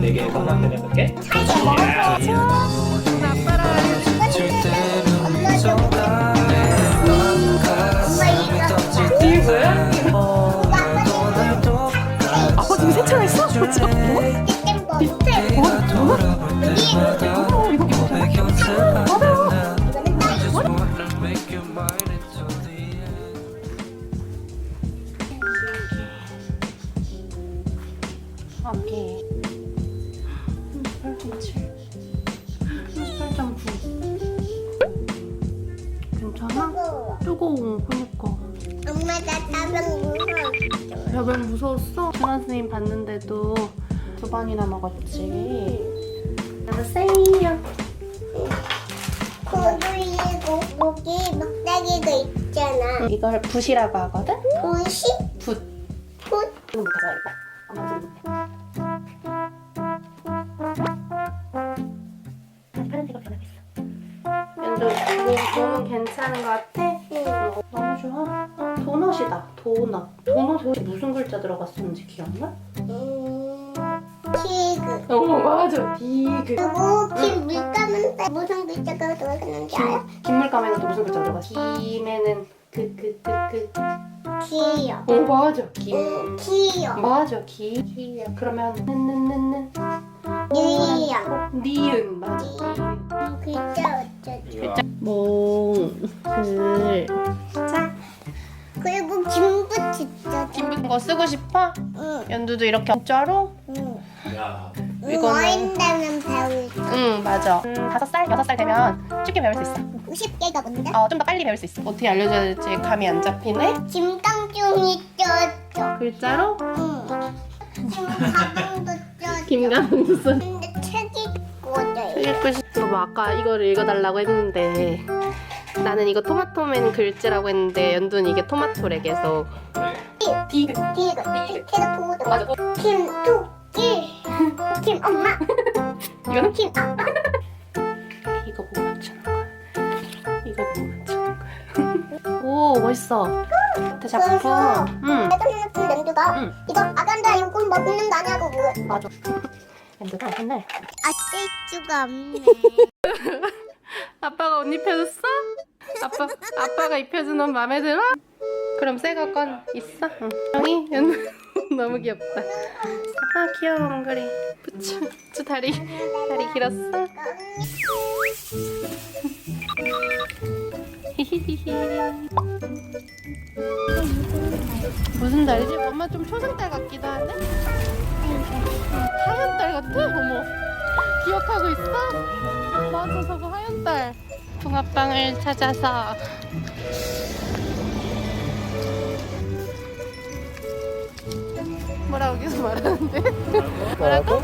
네개 드려볼게. 이거야? 아빠 지금 세차가 있어? 진짜? 여기 번이나 먹었지 안녕하세요 고글리고 목이 막다기가 있잖아. 이걸 붓이라고 하거든? 보시? 붓 붓? 이거 못해서 이거 파란색으로 변하고 있어 너무 괜찮은 것 같아? 응. 너무 좋아 어, 도넛이다 도넛 도넛에 무슨 글자 들어갔었는지 기억나? 음, 키그. 어 맞아 디그 그리고 긴 물감은 또 무슨 글자가 들어갔는지 알아? 김물감에는 또 무슨 글자 들어갔어? 김에는 그그 그그 기요. 어 맞아 김 응, 기요. 맞아 기 기야 그러면 는는는는 니요. 니은 맞아 음, 글자 어쩌지? 몽글 자 그리고 김붙 있죠. 김거 쓰고 싶어? 응. 연두도 이렇게 진짜로? 응. 야, 이거는 와인다면 배울 응 맞아 음, 다섯 살 여섯 살 되면 쉽게 배울 수 있어 50개가 뭔데? 어 좀 더 빨리 배울 수 있어 어떻게 알려줘야 될지 감이 안 잡히네 김강중이 쪄져. 글자로? 응. 김가방도 쪄져. 김가은수 근데 책이 꽂아요. 읽고 싶어 뭐 아까 이거를 읽어달라고 했는데 나는 이거 토마토맨 글자라고 했는데 연두는 이게 토마토래 계속 디그 뒤가 뒤가 보도. 맞아 김토끼. 김 엄마. 이거는 김 아빠. 이거 뭐 맞추는 거야? 이거 뭐 맞추는 거야? 오 멋있어. 대 작품. 그래서 응 대단한 냄새가 응. 이거 아간다 이거 먹는 거 아니야고 뭐. 맞아. 연두가 맨날 아쓸 수가 없네. 아빠가 옷 입혀줬어? 아빠 아빠가 입혀준 옷 마음에 들어? 그럼 새거 건 있어? 응. 형이 너무 귀엽다. 아 귀여워 몽글이. 부추 부추 다리 다리 길었어? 무슨 달이지? 엄마 좀 초승달 같기도 하네? 하얀 달 같아? 어머 기억하고 있어? 맞아 저거 하얀 달 붕어빵을 찾아서 뭐라고 계속 말하는데? 뭐라고?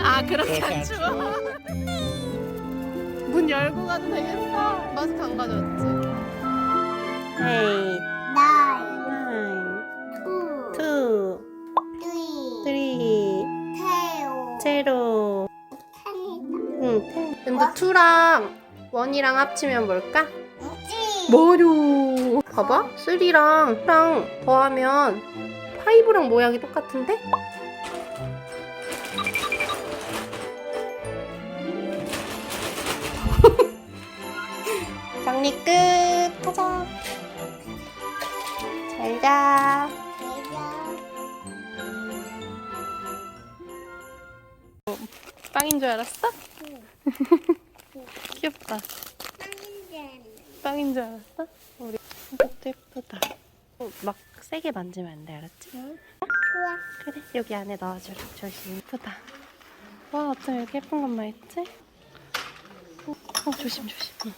아 그렇게 안 추워 문 열고 가도 되겠어? 마스크 안 가져왔지? 투 쓰리 쓰리 테오 제로. 응 근데 투랑 원이랑 합치면 뭘까? 찌. 뭐요 봐봐 3랑 2랑 더하면 5랑 모양이 똑같은데? 정리 끝 하자 잘자 빵인 줄 알았어? 귀엽다 빵인 줄 알았어? 우리 이것도 예쁘다. 어, 막 세게 만지면 안 돼, 알았지? 좋아. 그래, 여기 안에 넣어주라. 조심. 예쁘다. 와, 어쩜 이렇게 예쁜 것만 있지? 어, 어, 조심, 조심. 응.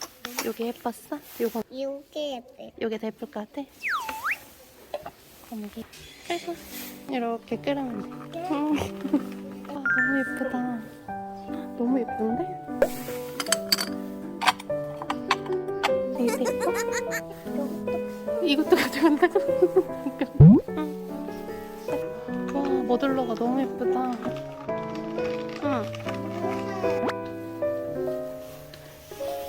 요게 예뻤어? 요거, 이게 예뻐. 요게 더 예쁠 것 같아? 거기. 아이고. 이렇게 끓으면 돼. 응. 와, 너무 예쁘다. 너무 예쁜데? 되게 예뻐? 이것도 가져간다고? 와, 머들러가 너무 예쁘다. 응.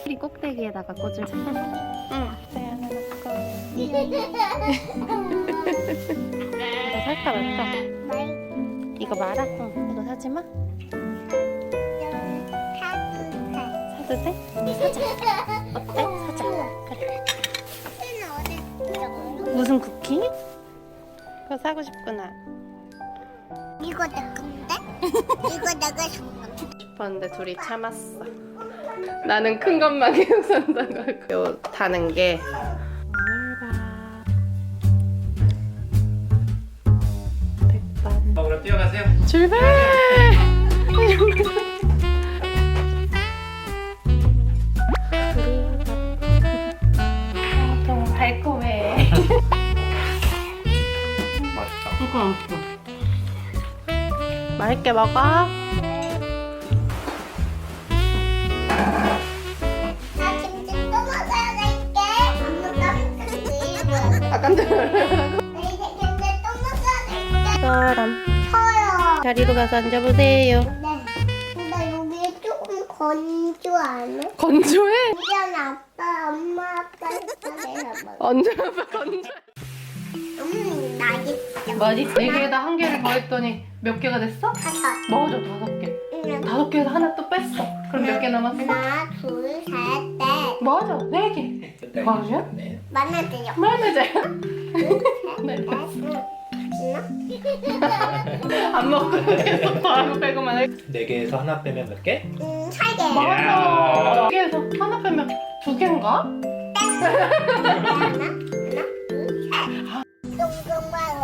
이 꼭대기에다가 꽂을 응. 네, 하나 넣고. 나 살까 말까? 말 이거 말아? 응, 이거 사지 마. 사도 돼? 돼. 어때? 사자. 그래. 무슨 쿠키? 그거 사고 싶구나. 이거 내 건데? 이거 내가 준 건데? 싶었는데 둘이 참았어. 나는 큰 것만 계속 산다고 하고. 요 타는 게. 백반. 먹으러 뛰어가세요. 출발! 맛있게 먹어. 나 김치 또 먹어야 될게. 엄마 깜짝이야. 아 깜짝 놀라. 나 이제 김치 또 먹어야 될게. 그럼 커요. 자리로 가서 앉아보세요. 네. 근데 여기 조금 건조 안 해? 건조해? 미안 아빠, 엄마 아빠 내가 먹어. 언제 아빠 건조? 음, 나 진짜 뭐지? 네 개에다 한 개를 더했더니 몇 개가 됐어? 다섯. 맞아 다섯 개. 응. 다섯 개에서 하나 또 뺐어. 그럼 몇 개 남았어? 하나, 둘, 셋, 넷. 맞아 네 개. 맞아? 네. 만나세요. 맞아요. 네. 안 먹고 계속 더하고 빼고만 할. 네 개에서 하나 빼면 몇 개? 음, 세 개. 맞아. 두 개에서 하나 빼면 두 개인가? 하나,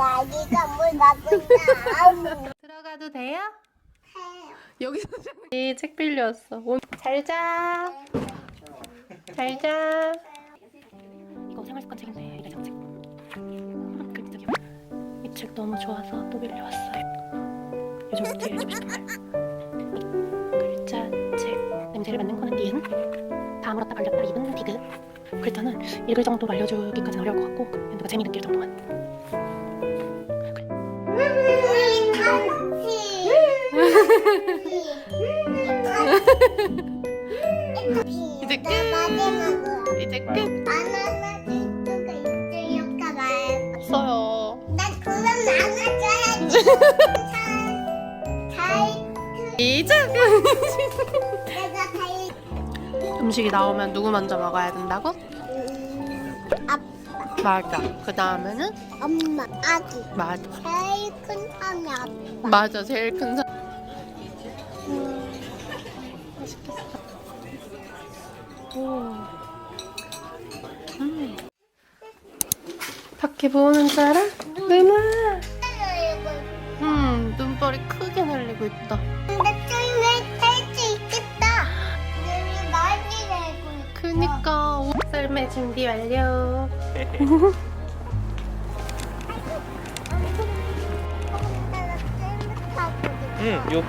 아기가 뭘 갖고 있나? 들어가도 돼요? 여기서 책 빌려왔어. 오- 잘 자. 잘 자. 이거 생활 습관 책인데 이게 장책. 그 진짜 귀여워. 이책 너무 좋아서 또 빌려왔어요. 요즘 해주고 싶은 말. 글자 책 냄새를 맡는 코는 니은. 다 물었다 발렸다 입은 디귿. 글자는 읽을 정도로 알려주기까지는 어려울 것 같고 연두가 재미 느낄 정도만. 이제 끝. 나 마지막으로. 이제 끝. 바나나 주스가 있으니까 말. 없어요. 나 그럼 나가줘야지. 잘, 이제 내가 잘. 음식이 나오면 누구 먼저 먹어야 된다고? 음, 아빠, 맞아. 그 다음에는 엄마, 아기. 맞아. 제일 큰 사람이 아빠. 맞아. 제일 큰 사. 오. 음. 밖에 보는 사람? 누나. 음, 눈발이 크게 날리고 있다. 탈수 있겠다. 눈이 많이 내고 있어. 그니까 옷 썰매 준비 완료. 응, 요.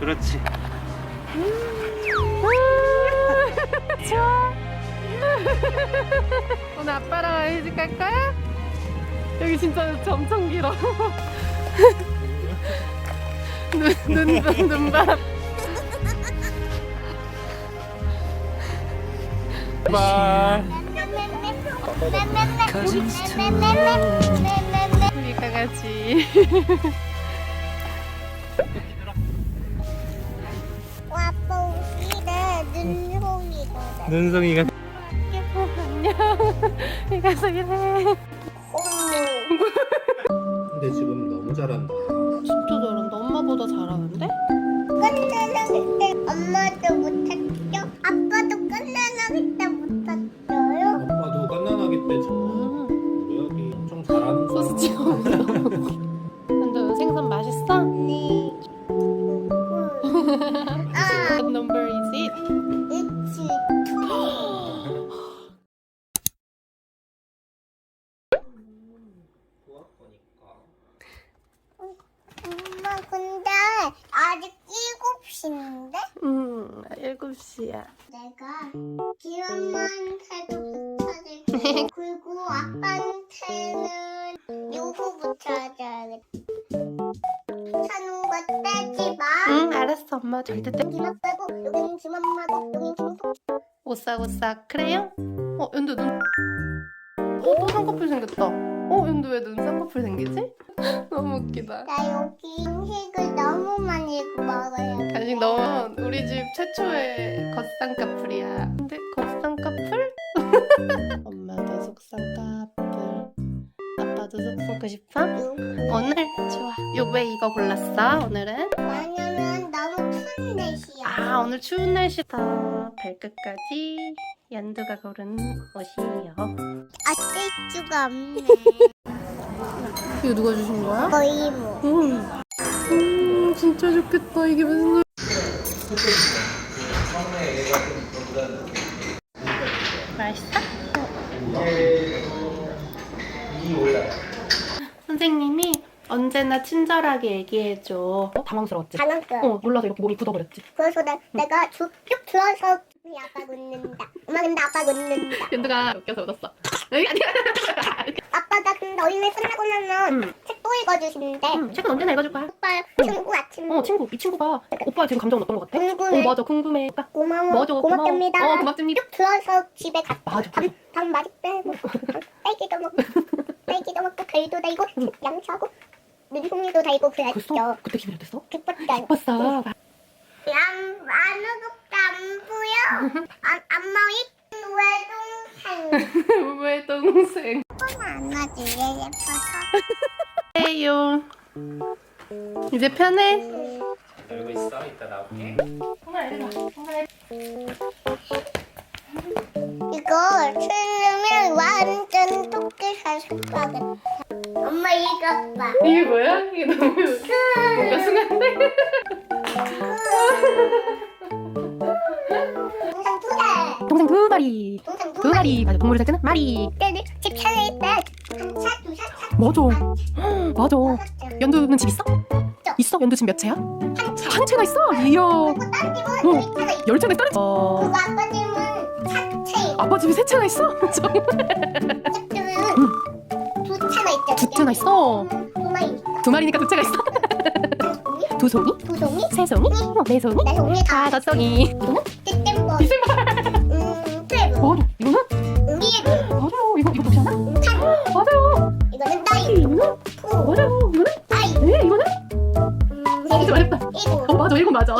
그렇지. 좋아. 오늘 아빠랑 아이즈 갈 거야? 여기 진짜 엄청 길어. 눈, 눈, 눈, 눈바람. 발. 우리 강아지. 눈송이가. 시인데? 음, 7시야. 내가 기엄마한테도 붙여줄게 그리고 아빠한테는 요거 붙여줘야겠다 거 떼지 마 응, 알았어. 엄마 절대 떼. 여기는 빼고 여기는 지만 마고 여기는 지만 오싹오싹 크레용? 어, 연두 눈. 어, 또 쌍꺼풀 생겼다. 어, 근데 왜 눈 쌍꺼풀 생기지? 너무 웃기다. 나 여기 음식을 너무 많이 먹어요. 간식 너무 우리 집 최초의 겉쌍꺼풀이야. 근데 겉쌍꺼풀? 엄마도 속쌍꺼풀. 아빠도 속 쏘고 싶어? 오늘 좋아. 요 왜 이거 골랐어? 오늘은? 왜냐면 너무 추운 날씨야. 아 오늘 추운 날씨다. 발끝까지 연두가 고른 옷이에요. 어 쩔 수가 없네. 이거 누가 주신 거야? 거의 뭐. 음. 음 진짜 좋겠다. 이게 무슨 일? 맛있어? 선생님이 언제나 친절하게 얘기해줘. 어, 당황스러웠지? 장난감. 어, 놀라서 이렇게 몸이 굳어버렸지. 그래서 나, 내가 쭉 들어서 우리 아빠 웃는다. 엄마 근데 아빠 웃는다. 연두가 웃겨서 웃었어. 아빠가 근데 얼른 끝나고 나면 응. 책또 읽어주시는데 응, 책은 언제나 읽어줄 거야. 오빠 친구 아침 어, 친구, 이 친구가 오빠 지금 감정은 어떤 것 같아? 궁금해. 어, 맞아, 궁금해. 고마워. 맞아, 고맙답니다. 고마워. 어, 고맙습니다. 쭉 들어서 집에 갔다. 맞아. 밥, 밥 맛있게 해고 딸기도 먹고 딸기도 먹고 글도 달고 양치하고 눈송이도 달고 벌써? 그랬죠. 그때 기분이 어땠어? 기뻤다. 기뻤어. 양 아무것도 안 보여. 안 안마 외동생. 왜 동생? 안 하지 얘 예뻐서. 해요. 이제 편해? 알고 있어? 이따 나올게. 이거 틀리면 완전 토끼 사슴가겠다. 엄마 이거 봐. 이게 뭐야? 이게 너무 뭔가? 동생 두 달. 동생 두 마리. 동생 두. 마리. 맞아, 동물을 살 때는 마리. 때는 집 차릴 때한 차, 두 차, 차. 맞아. 맞아. 한 연두는 집 있어? 있어? 연두 집 몇 채야? 차. 한 채가 있어? 이야. 그리고 딴 집은 어. 두 차가 열 있다는 어. 아빠 집은 차채 있고 아빠 집이 세 채나 있어? 정말. 두 채나 있어. 두 마리 있어. 두 마리니까 두 채가 있어. 두두 송이? 두 송이? 세 송이? 어, 네 송이? 내다 다섯 송이. 이거는? 뒷tem버. 음, 트래블. 이거는? 우리의 맞아. 이거 이거 혹시 하나? 찬. 맞아요. 이거는 따이. 이거는? 푸. 맞아요. 이거는? 따이. 네, 이거는? 음, 진짜. 맞았다. 일곱. 어, 맞아. 일곱 맞아.